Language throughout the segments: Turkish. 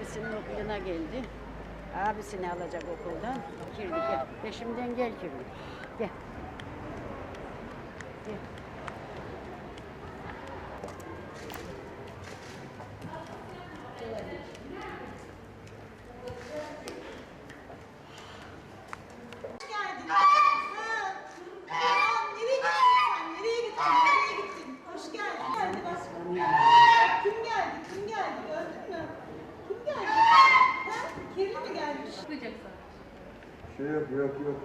abisinin okuluna geldi. Abisini alacak okuldan. Kirli gel. Peşimden gel Kirli. Gel. Gel. Hoş geldin. Ha. Tamam, nereye gittin sen? Nereye gittin? Nereye gittin? Hoş geldin. Geldi bak. Kim geldi? Kim geldi? Gördün mü? Kim geldi? Ha? Kirli mi gelmiş? Şey yok yok yok.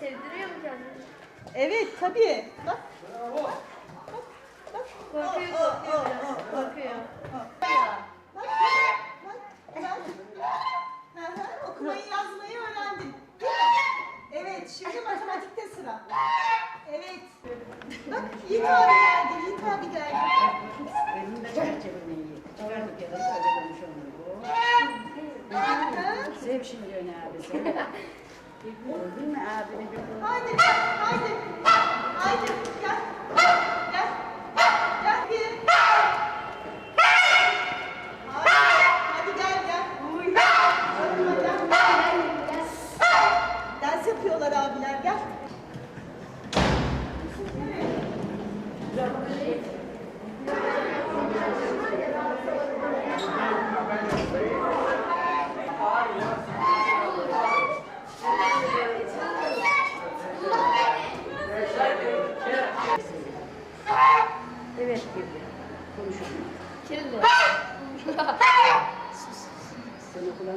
Sevdiriyor mu kendini? Evet tabii. Bak. Korkuyor, korkuyor biraz. Korkuyor. Bak. Bak. Bak. Hı hı, Okumayı yazmayı öğrendin. Evet şimdi matematikte sıra. Evet. Bak Yiğit abi geldi. Yiğit abi geldi. Benim de çerçeveni iyi. Çıkar bir kere söylemiş onu. bu. Hı? Sev şimdi öne abisi. Gördün mü abini bir haydi, haydi, gel, gel, gel bir. Haydi, hadi gel, gel. Hadi, gel. Ders yapıyorlar abiler, gel. Evet Kirli. Konuşalım. Kirli. Sen okula?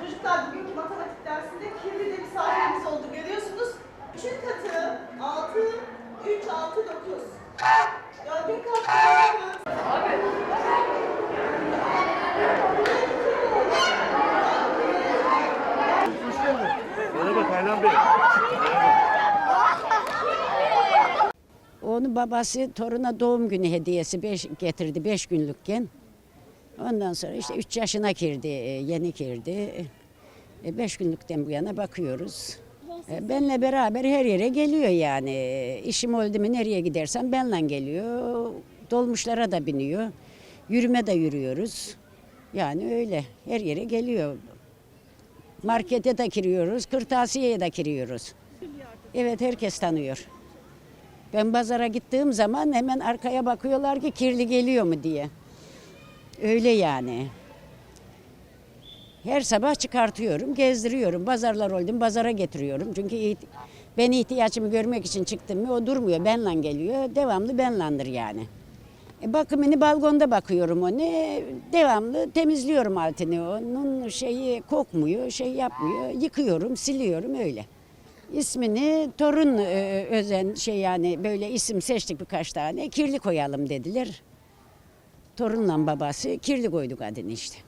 Çocuklar bugünkü matematik dersinde kirli de misafirimiz oldu. Onu babası toruna doğum günü hediyesi beş, getirdi 5 günlükken. Ondan sonra işte 3 yaşına girdi, e, yeni girdi. 5 günlükten bu yana bakıyoruz. E, Benle beraber her yere geliyor yani. E, İşim oldu mu nereye gidersem benle geliyor. Dolmuşlara da biniyor. Yürüme de yürüyoruz. Yani öyle her yere geliyor. Markete de giriyoruz, kırtasiyeye de giriyoruz. Evet herkes tanıyor. Ben pazara gittiğim zaman hemen arkaya bakıyorlar ki kirli geliyor mu diye. Öyle yani. Her sabah çıkartıyorum, gezdiriyorum. Pazarlar oldum, pazara getiriyorum. Çünkü ben ihtiyacımı görmek için çıktım mı o durmuyor, benle geliyor. Devamlı benlandır yani. E, bakımını balkonda bakıyorum onu. Devamlı temizliyorum altını. Onun şeyi kokmuyor, şey yapmıyor. Yıkıyorum, siliyorum öyle. İsmini torun e, özen şey yani böyle isim seçtik birkaç tane. Kirli koyalım dediler. Torunla babası kirli koyduk adını işte.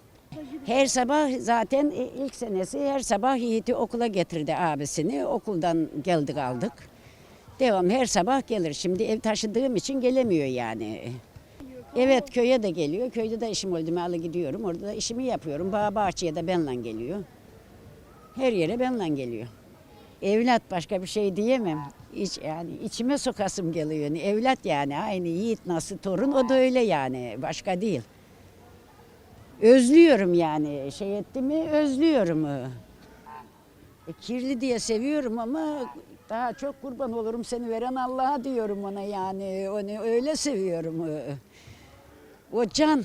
Her sabah zaten e, ilk senesi her sabah Yiğit'i okula getirdi abisini. Okuldan geldik aldık. Devam her sabah gelir. Şimdi ev taşıdığım için gelemiyor yani. Evet köye de geliyor. Köyde de işim oldu mu alı gidiyorum. Orada da işimi yapıyorum. Bağ bahçeye de benle geliyor. Her yere benle geliyor. Evlat başka bir şey diyemem. İç, yani içime sokasım geliyor. Yani evlat yani aynı yiğit nasıl torun o da öyle yani başka değil. Özlüyorum yani şey etti mi özlüyorum. E, kirli diye seviyorum ama daha çok kurban olurum seni veren Allah'a diyorum ona yani onu öyle seviyorum. E, O can.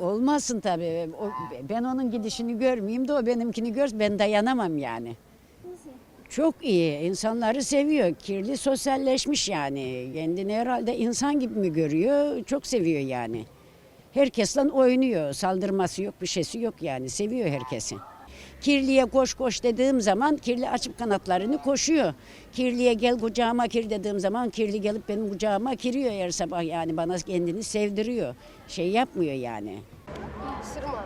Olmasın tabii. O, ben onun gidişini görmeyeyim de o benimkini gör. Ben dayanamam yani. Çok iyi. İnsanları seviyor. Kirli sosyalleşmiş yani. Kendini herhalde insan gibi mi görüyor? Çok seviyor yani. Herkesle oynuyor. Saldırması yok, bir şeysi yok yani. Seviyor herkesi. Kirliye koş koş dediğim zaman kirli açıp kanatlarını koşuyor. Kirliye gel kucağıma kir dediğim zaman kirli gelip benim kucağıma kiriyor her sabah yani bana kendini sevdiriyor. Şey yapmıyor yani. Sırma.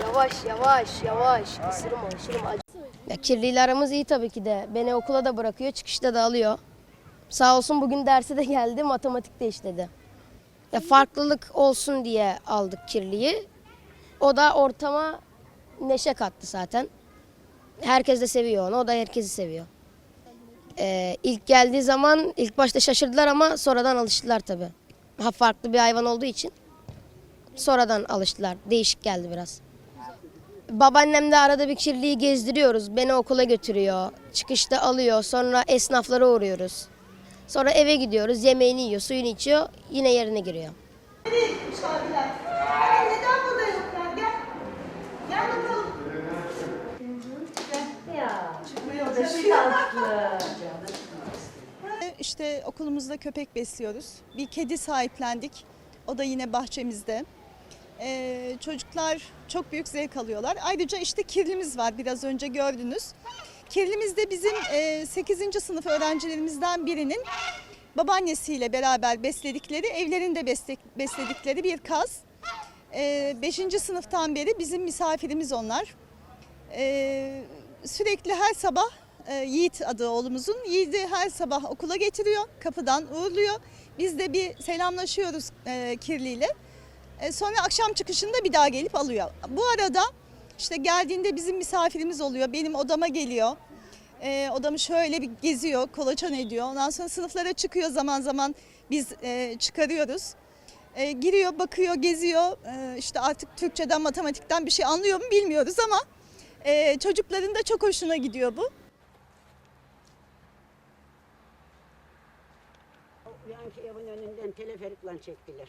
yavaş yavaş yavaş. Isırma ısırma. Ya kirliyle aramız iyi tabii ki de. Beni okula da bırakıyor, çıkışta da alıyor. Sağ olsun bugün derse de geldi, matematik de işledi. Ya farklılık olsun diye aldık kirliyi. O da ortama neşe kattı zaten. Herkes de seviyor onu. O da herkesi seviyor. Ee, ilk geldiği zaman ilk başta şaşırdılar ama sonradan alıştılar tabii. Ha farklı bir hayvan olduğu için sonradan alıştılar. Değişik geldi biraz. Babaannem de arada bir kirliyi gezdiriyoruz. Beni okula götürüyor. Çıkışta alıyor. Sonra esnaflara uğruyoruz. Sonra eve gidiyoruz. Yemeğini yiyor, suyunu içiyor. Yine yerine giriyor. İşte okulumuzda köpek besliyoruz. Bir kedi sahiplendik. O da yine bahçemizde. Ee, çocuklar çok büyük zevk alıyorlar. Ayrıca işte kirlimiz var biraz önce gördünüz. Kirlimiz de bizim e, 8. sınıf öğrencilerimizden birinin babaannesiyle beraber besledikleri, evlerinde besle- besledikleri bir kaz. 5. sınıftan beri bizim misafirimiz onlar. Ee, sürekli her sabah e, Yiğit adı oğlumuzun. Yiğit'i her sabah okula getiriyor, kapıdan uğurluyor. Biz de bir selamlaşıyoruz e, kirliyle. E, sonra akşam çıkışında bir daha gelip alıyor. Bu arada işte geldiğinde bizim misafirimiz oluyor. Benim odama geliyor. E, odamı şöyle bir geziyor, kolaçan ediyor. Ondan sonra sınıflara çıkıyor zaman zaman biz e, çıkarıyoruz. E, giriyor, bakıyor, geziyor. E, işte artık Türkçeden, matematikten bir şey anlıyor mu bilmiyoruz ama e, çocukların da çok hoşuna gidiyor bu. Yankı evin önünden teleferikle çektiler.